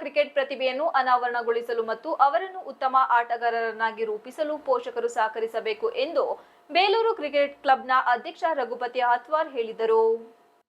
Cricket ಪ್ರತಿಭೆಯನ್ನು ಅನಾವರಣಗೊಳಿಸಲು ಮತ್ತು ಅವರನ್ನು ಉತ್ತಮ ಆಟಗಾರರನ್ನಾಗಿ ರೂಪಿಸಲು ಪೋಷಕರು ಸಹಕರಿಸಬೇಕು ಎಂದು ಬೇಲೂರು ಕ್ರಿಕೆಟ್ ಕ್ಲಬ್ನ ಅಧ್ಯಕ್ಷ ರಘುಪತಿ ಹತ್ವಾರ್ ಹೇಳಿದರು.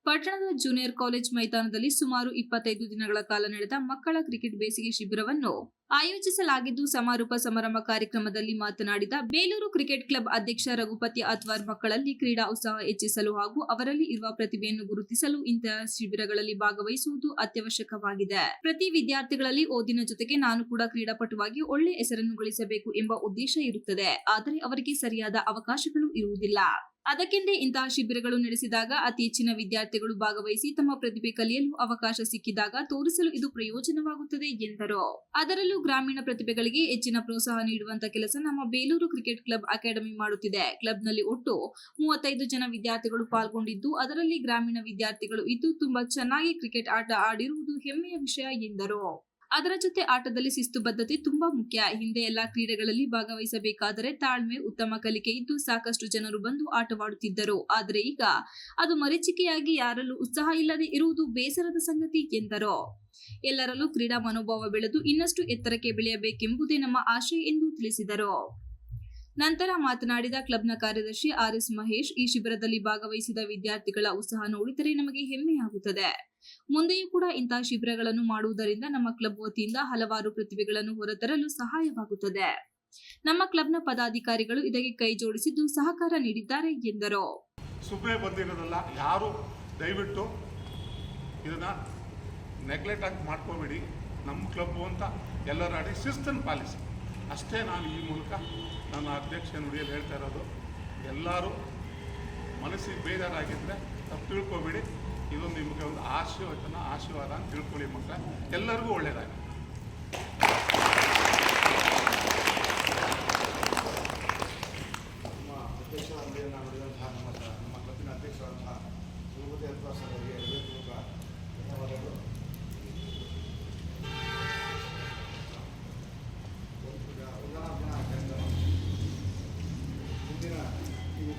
ಪಟ್ಟಣದ ಜೂನಿಯರ್ ಕಾಲೇಜ್ ಮೈದಾನದಲ್ಲಿ ಸುಮಾರು ಇಪ್ಪತ್ತೈದು ದಿನಗಳ ಕಾಲ ನಡೆದ ಮಕ್ಕಳ ಕ್ರಿಕೆಟ್ ಬೇಸಿಗೆ ಶಿಬಿರವನ್ನು ಆಯೋಜಿಸಲಾಗಿದ್ದು ಸಮಾರೋಪ ಸಮಾರಂಭ ಕಾರ್ಯಕ್ರಮದಲ್ಲಿ ಮಾತನಾಡಿದ ಬೇಲೂರು ಕ್ರಿಕೆಟ್ ಕ್ಲಬ್ ಅಧ್ಯಕ್ಷ ರಘುಪತಿ ಅತ್ವಾರ್ ಮಕ್ಕಳಲ್ಲಿ ಕ್ರೀಡಾ ಉತ್ಸಾಹ ಹೆಚ್ಚಿಸಲು ಹಾಗೂ ಅವರಲ್ಲಿ ಇರುವ ಪ್ರತಿಭೆಯನ್ನು ಗುರುತಿಸಲು ಇಂತಹ ಶಿಬಿರಗಳಲ್ಲಿ ಭಾಗವಹಿಸುವುದು ಅತ್ಯವಶ್ಯಕವಾಗಿದೆ. ಪ್ರತಿ ವಿದ್ಯಾರ್ಥಿಗಳಲ್ಲಿ ಓದಿನ ಜೊತೆಗೆ ನಾನು ಕೂಡ ಕ್ರೀಡಾಪಟುವಾಗಿ ಒಳ್ಳೆ ಹೆಸರನ್ನು ಗಳಿಸಬೇಕು ಎಂಬ ಉದ್ದೇಶ ಇರುತ್ತದೆ. ಆದರೆ ಅವರಿಗೆ ಸರಿಯಾದ ಅವಕಾಶಗಳು ಇರುವುದಿಲ್ಲ. ಅದಕ್ಕೆಂದೇ ಇಂತಹ ಶಿಬಿರಗಳು ನಡೆಸಿದಾಗ ಅತಿ ಹೆಚ್ಚಿನ ವಿದ್ಯಾರ್ಥಿಗಳು ಭಾಗವಹಿಸಿ ತಮ್ಮ ಪ್ರತಿಭೆ ಕಲಿಯಲು ಅವಕಾಶ ಸಿಕ್ಕಿದಾಗ ತೋರಿಸಲು ಇದು ಪ್ರಯೋಜನವಾಗುತ್ತದೆ ಎಂದರು. ಅದರಲ್ಲೂ ಗ್ರಾಮೀಣ ಪ್ರತಿಭೆಗಳಿಗೆ ಹೆಚ್ಚಿನ ಪ್ರೋತ್ಸಾಹ ನೀಡುವಂತ ಕೆಲಸ ನಮ್ಮ ಬೇಲೂರು ಕ್ರಿಕೆಟ್ ಕ್ಲಬ್ ಅಕಾಡೆಮಿ ಮಾಡುತ್ತಿದೆ. ಕ್ಲಬ್ನಲ್ಲಿ ಒಟ್ಟು ಮೂವತ್ತೈದು ಜನ ವಿದ್ಯಾರ್ಥಿಗಳು ಪಾಲ್ಗೊಂಡಿದ್ದು, ಅದರಲ್ಲಿ ಗ್ರಾಮೀಣ ವಿದ್ಯಾರ್ಥಿಗಳು ಇದ್ದು ತುಂಬಾ ಚೆನ್ನಾಗಿ ಕ್ರಿಕೆಟ್ ಆಟ ಆಡಿರುವುದು ಹೆಮ್ಮೆಯ ವಿಷಯ ಎಂದರು. ಅದರ ಜೊತೆ ಆಟದಲ್ಲಿ ಶಿಸ್ತುಬದ್ಧತೆ ತುಂಬಾ ಮುಖ್ಯ. ಹಿಂದೆ ಎಲ್ಲಾ ಕ್ರೀಡೆಗಳಲ್ಲಿ ಭಾಗವಹಿಸಬೇಕಾದರೆ ತಾಳ್ಮೆ, ಉತ್ತಮ ಕಲಿಕೆ ಇದ್ದು ಸಾಕಷ್ಟು ಜನರು ಬಂದು ಆಟವಾಡುತ್ತಿದ್ದರು. ಆದರೆ ಈಗ ಅದು ಮರೀಚಿಕೆಯಾಗಿ ಯಾರಲ್ಲೂ ಉತ್ಸಾಹ ಇಲ್ಲದೆ ಇರುವುದು ಬೇಸರದ ಸಂಗತಿ ಎಂದರು. ಎಲ್ಲರಲ್ಲೂ ಕ್ರೀಡಾ ಮನೋಭಾವ ಬೆಳೆದು ಇನ್ನಷ್ಟು ಎತ್ತರಕ್ಕೆ ಬೆಳೆಯಬೇಕೆಂಬುದೇ ನಮ್ಮ ಆಶಯ ಎಂದು ತಿಳಿಸಿದರು. ನಂತರ ಮಾತನಾಡಿದ ಕ್ಲಬ್ನ ಕಾರ್ಯದರ್ಶಿ ಆರ್ ಎಸ್ ಮಹೇಶ್, ಈ ಶಿಬಿರದಲ್ಲಿ ಭಾಗವಹಿಸಿದ ವಿದ್ಯಾರ್ಥಿಗಳ ಉತ್ಸಾಹ ನೋಡಿದರೆ ನಮಗೆ ಹೆಮ್ಮೆಯಾಗುತ್ತದೆ. ಮುಂದೆಯೂ ಕೂಡ ಇಂತಹ ಶಿಬಿರಗಳನ್ನು ಮಾಡುವುದರಿಂದ ನಮ್ಮ ಕ್ಲಬ್ ವತಿಯಿಂದ ಹಲವಾರು ಪ್ರತಿಭೆಗಳನ್ನು ಹೊರತರಲು ಸಹಾಯವಾಗುತ್ತದೆ. ನಮ್ಮ ಕ್ಲಬ್ನ ಪದಾಧಿಕಾರಿಗಳು ಇದಕ್ಕೆ ಕೈ ಜೋಡಿಸಿದ್ದು ಸಹಕಾರ ನೀಡಿದ್ದಾರೆ ಎಂದರು. ಸುಮ್ಮನೆ ಬಂದಿರೋದಲ್ಲ, ಯಾರು ದಯವಿಟ್ಟು ಇದನ್ನ ನೆಗ್ಲೆಕ್ಟ್ ಆಗಿ ಮಾಡ್ಕೋಬೇಡಿ. ನಮ್ಮ ಕ್ಲಬ್ ಅಂತ ಎಲ್ಲರ ಶಿಸ್ತನ್ನು ಪಾಲಿಸಿ. ಅಷ್ಟೇ ನಾನು ಈ ಮೂಲಕ ನನ್ನ ಅಧ್ಯಕ್ಷ ನುಡಿಯಲ್ಲಿ ಹೇಳ್ತಾ ಇರೋದು, ಎಲ್ಲರೂ ಮನಸ್ಸಿಗೆ ಬೇಜಾರಾಗಿದ್ದರೆ ತಪ್ಪು ತಿಳ್ಕೊಬೇಡಿ. ಇದೊಂದು ನಿಮಗೆ ಒಂದು ಆಶೀರ್ವಚನ, ಆಶೀರ್ವಾದ ಅಂತ ತಿಳ್ಕೊಳ್ಳಿ ಮಕ್ಕಳ ಎಲ್ಲರಿಗೂ ಒಳ್ಳೆಯದಾಗಿ ನಮ್ಮ ಅಧ್ಯಕ್ಷರಲ್ಲಿ ನುಡಿದಂತಹ ನಮ್ಮ ನಮ್ಮ ಕ್ಲಬ್ಬಿನ ಅಧ್ಯಕ್ಷರಾದಂತಹ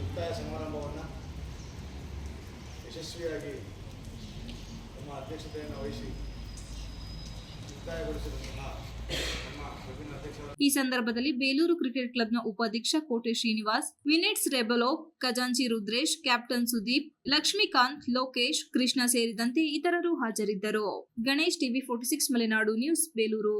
ಮುಕ್ತಾಯ ಸಮಾರಂಭವನ್ನು ಯಶಸ್ವಿಯಾಗಿ ನಮ್ಮ ಅಧ್ಯಕ್ಷತೆಯನ್ನು ವಹಿಸಿ ಈ ಸಂದರ್ಭದಲ್ಲಿ ಬೇಲೂರು ಕ್ರಿಕೆಟ್ ಕ್ಲಬ್ನ ಉಪಾಧ್ಯಕ್ಷ ಕೋಟೆ ಶ್ರೀನಿವಾಸ್, ವಿನೆಟ್ಸ್ ರೆಬಲೋ, ಖಜಾಂಚಿ ರುದ್ರೇಶ್, ಕ್ಯಾಪ್ಟನ್ ಸುದೀಪ್, ಲಕ್ಷ್ಮೀಕಾಂತ್, ಲೋಕೇಶ್, ಕೃಷ್ಣ ಸೇರಿದಂತೆ ಇತರರು ಹಾಜರಿದ್ದರು. Ganesh TV forty six Malenadu news, Belur.